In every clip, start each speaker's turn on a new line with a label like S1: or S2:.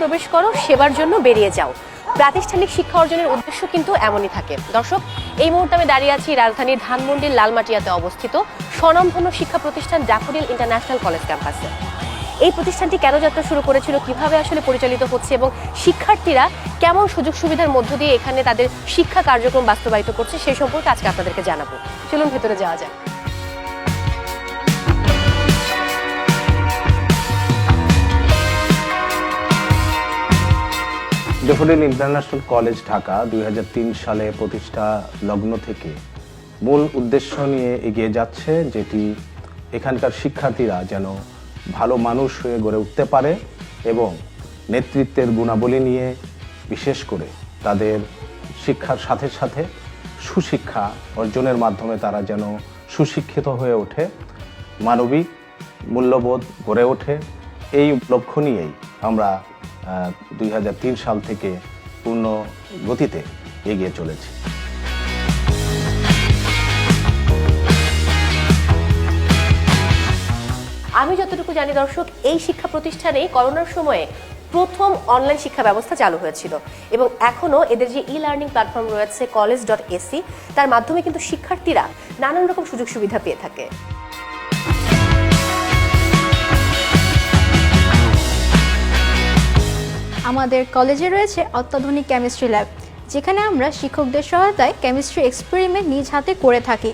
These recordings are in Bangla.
S1: প্রবেশ করো, সেবার জন্য বেরিয়ে যাও। প্রাতিষ্ঠানিক শিক্ষা অর্জনের উদ্দেশ্য কিন্তু এমনই থাকে। দর্শক, এই মুহূর্তে আমি দাঁড়িয়ে আছি রাজধানীর ধানমন্ডির লালমাটিয়াতে অবস্থিত স্বনামধন্য শিক্ষা প্রতিষ্ঠান ড্যাফোডিল ইন্টারন্যাশনাল কলেজ ক্যাম্পাসে। এই প্রতিষ্ঠানটি কেন যাত্রা শুরু করেছিল, কীভাবে আসলে পরিচালিত হচ্ছে এবং শিক্ষার্থীরা কেমন সুযোগ সুবিধার মধ্য দিয়ে এখানে তাদের শিক্ষা কার্যক্রম বাস্তবায়িত করছে সেই সম্পর্কে আজকে আপনাদেরকে জানাব। চলুন ভেতরে যাওয়া যাক।
S2: ডেফোডিল ইন্টারন্যাশনাল কলেজ ঢাকা দুই হাজার তিন সালে প্রতিষ্ঠা লগ্ন থেকে মূল উদ্দেশ্য নিয়ে এগিয়ে যাচ্ছে যেটি এখানকার শিক্ষার্থীরা যেন ভালো মানুষ হয়ে গড়ে উঠতে পারে এবং নেতৃত্বের গুণাবলী নিয়ে বিশেষ করে তাদের শিক্ষার সাথে সাথে সুশিক্ষা অর্জনের মাধ্যমে তারা যেন সুশিক্ষিত হয়ে ওঠে, মানবিক মূল্যবোধ গড়ে ওঠে। এই লক্ষ্য নিয়েই আমরা দুই সাল থেকে পূর্ণ গতিতে এগিয়ে চলেছে।
S1: আমি যতটুকু জানি দর্শক, এই শিক্ষা প্রতিষ্ঠানে করোনার সময়ে প্রথম অনলাইন শিক্ষা ব্যবস্থা চালু হয়েছিল। এবং এখনও এদের যে ই লার্নিং প্ল্যাটফর্ম রয়েছে কলেজ ডট এসি তার মাধ্যমে কিন্তু শিক্ষার্থীরা নানান রকম সুযোগ সুবিধা পেয়ে থাকে।
S3: আমাদের কলেজে রয়েছে অত্যাধুনিক কেমিস্ট্রি ল্যাব যেখানে আমরা শিক্ষকদের সহায়তায় কেমিস্ট্রি এক্সপেরিমেন্ট নিজ হাতে করে থাকি।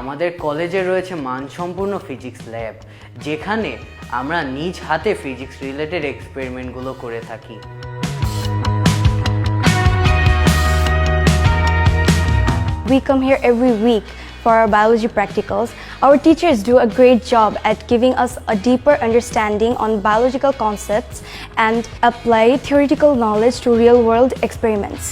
S4: আমাদের কলেজে রয়েছে মানসম্পন্ন ফিজিক্স ল্যাব যেখানে আমরা নিজ হাতে ফিজিক্স রিলেটেড এক্সপেরিমেন্টগুলো করে থাকি।
S5: We come here every week for our biology practicals. Our teachers do a great job at giving us a deeper understanding on biological concepts and apply theoretical knowledge to real world experiments.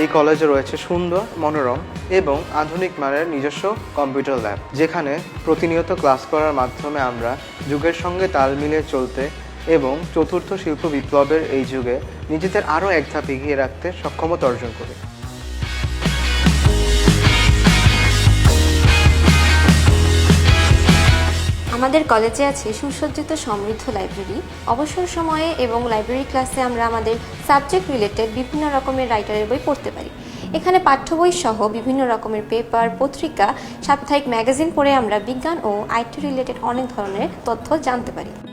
S6: এই কলেজে রয়েছে সুন্দর মনোরম এবং আধুনিক মানের নিজস্ব কম্পিউটার ল্যাব যেখানে প্রতিনিয়ত ক্লাস করার মাধ্যমে আমরা যুগের সঙ্গে তাল মিলিয়ে চলতে এবং চতুর্থ শিল্প বিপ্লবের এই যুগে নিজেদের আরও এক ধাপ এগিয়ে রাখতে সক্ষমতা অর্জন করি।
S7: আমাদের কলেজে আছে সুসজ্জিত সমৃদ্ধ লাইব্রেরি। অবসর সময়ে এবং লাইব্রেরি ক্লাসে আমরা আমাদের সাবজেক্ট রিলেটেড বিভিন্ন রকমের রাইটারের বই পড়তে পারি। এখানে পাঠ্য বই সহ বিভিন্ন রকমের পেপার, পত্রিকা, সাপ্তাহিক ম্যাগাজিন পড়ে আমরা বিজ্ঞান ও আইটি রিলেটেড অনেক ধরনের তথ্য জানতে পারি।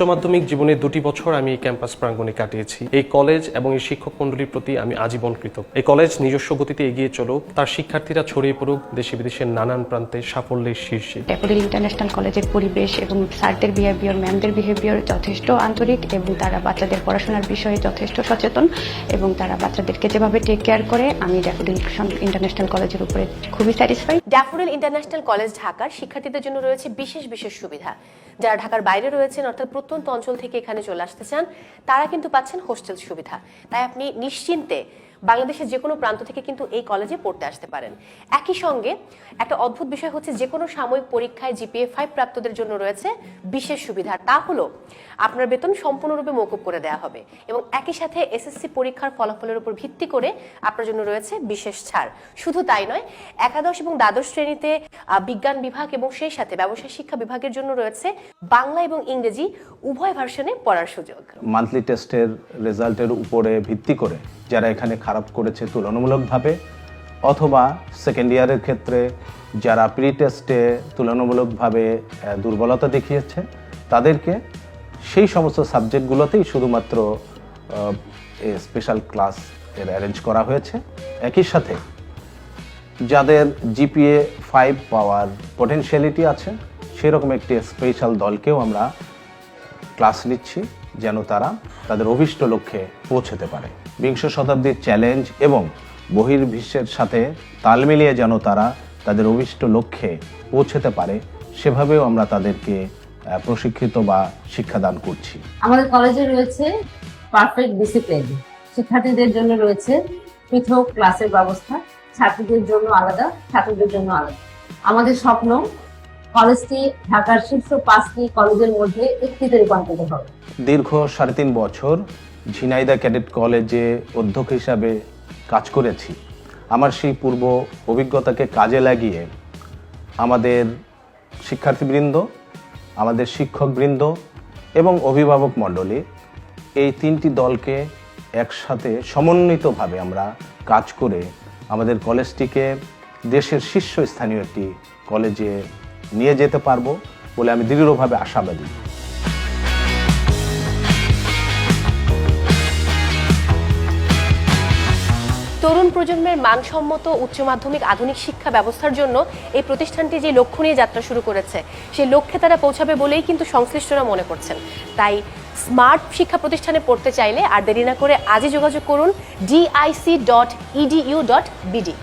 S8: উচ্চ মাধ্যমিক জীবনে দুটি বছর আমি এই ক্যাম্পাস প্রাঙ্গণে কাটিয়েছি। এই কলেজ এবং এই শিক্ষক মণ্ডলীর প্রতি আমি আজীবন কৃতজ্ঞ। এই কলেজ নিজস্ব গতিতে এগিয়ে চলুক, তার শিক্ষার্থীরা ছড়িয়ে পড়ুক, দেশে বিদেশের নানান প্রান্তে সাফল্যের শীর্ষে।
S9: ইন্টারন্যাশনাল কলেজের পরিবেশ এবং স্যারদের বিহেভিয়ার ম্যামদের বিহেভিয়ার যথেষ্ট আন্তরিক এবং তারা বাচ্চাদের পড়াশোনার বিষয়ে যথেষ্ট সচেতন এবং তারা বাচ্চাদেরকে যেভাবে টেক কেয়ার করে, আমি ড্যাফোডিল ইন্টারন্যাশনাল কলেজের উপরে খুবই স্যাটিসফাই
S1: ড্যাফোডিল ইন্টারন্যাশনাল কলেজ ঢাকার শিক্ষার্থীদের জন্য রয়েছে বিশেষ বিশেষ সুবিধা। যারা ঢাকার বাইরে রয়েছেন, অর্থাৎ প্রত্যন্ত অঞ্চল থেকে এখানে চলে আসতে চান, তারা কিন্তু পাচ্ছেন হোস্টেল সুবিধা। তাই আপনি নিশ্চিন্তে বাংলাদেশের যে কোনো প্রান্ত থেকে কিন্তু এই কলেজে পড়তে আসতে পারেন। একই সঙ্গে একটা অদ্ভুত বিষয় হচ্ছে যে কোনো সাময়িক পরীক্ষায় জিপিএ ফাইভ প্রাপ্তদের জন্য রয়েছে বিশেষ সুবিধা। তা হলো আপনার বেতন সম্পূর্ণরূপে মৌকুব করে দেওয়া হবে এবং একই সাথে এসএসসি পরীক্ষার ফলাফলের উপর ভিত্তি করে আপনার জন্য রয়েছে বিশেষ ছাড়। শুধু তাই নয়, একাদশ এবং দ্বাদশ শ্রেণীতে বিজ্ঞান বিভাগ এবং সেই সাথে ব্যবসায় শিক্ষা বিভাগের জন্য রয়েছে বাংলা এবং ইংরেজি উভয় ভার্সনে পড়ার সুযোগ।
S2: মান্থলি টেস্টের রেজাল্টের উপরে ভিত্তি করে যারা এখানে খারাপ করেছে তুলনামূলকভাবে, অথবা সেকেন্ড ইয়ারের ক্ষেত্রে যারা প্রি টেস্টে তুলনামূলকভাবে দুর্বলতা দেখিয়েছে, তাদেরকে সেই সমস্ত সাবজেক্টগুলোতেই শুধুমাত্র স্পেশাল ক্লাস এর অ্যারেঞ্জ করা হয়েছে। একই সাথে যাদের জিপিএ ফাইভ পাওয়ার পটেনশিয়ালিটি আছে, সেরকম একটি স্পেশাল দলকেও আমরা ক্লাস নিচ্ছি, যেন তারা তাদের অভিষ্ট লক্ষ্যে পৌঁছতে পারে। বিংশ শতাব্দীর চ্যালেঞ্জ এবং বহির্বিশ্বের সাথে তাল মিলিয়ে যেন তারা তাদের অভিষ্ট লক্ষ্যে পৌঁছতে পারে সেভাবেও আমরা তাদেরকে প্রশিক্ষিত বা শিক্ষাদান করছি।
S10: আমাদের কলেজে রয়েছে পারফেক্ট ডিসিপ্লিন শিক্ষার্থীদের জন্য রয়েছে পৃথক ক্লাসের ব্যবস্থা ছাত্রীদের জন্য আলাদা ছাত্রদের জন্য আলাদা। আমাদের স্বপ্ন কলেজটি ঢাকার শীর্ষ পাঁচটি কলেজের মধ্যে একটিতে রূপান্তরিত হবে।
S2: দীর্ঘ সাড়ে তিন বছর ঝিনাইদা ক্যাডেট কলেজে অধ্যক্ষ হিসাবে কাজ করেছি। আমার সেই পূর্ব অভিজ্ঞতাকে কাজে লাগিয়ে আমাদের শিক্ষার্থীবৃন্দ, আমাদের শিক্ষকবৃন্দ এবং অভিভাবক মণ্ডলী এই তিনটি দলকে একসাথে সমন্বিতভাবে আমরা কাজ করে আমাদের কলেজটিকে দেশের শীর্ষস্থানীয় একটি কলেজে নিয়ে যেতে পারব বলে আমি দৃঢ়ভাবে আশাবাদী।
S1: তরুণ প্রজন্মের মানসম্মত উচ্চ মাধ্যমিক আধুনিক শিক্ষা ব্যবস্থার জন্য এই প্রতিষ্ঠানটি যে লক্ষ্য নিয়ে যাত্রা শুরু করেছে, সেই লক্ষ্যে তারা পৌঁছাবে বলেই কিন্তু সংশ্লিষ্টরা মনে করছেন। তাই স্মার্ট শিক্ষা প্রতিষ্ঠানে পড়তে চাইলে আর দেরি না করে আজই যোগাযোগ করুন DIC dot EDU dot BD.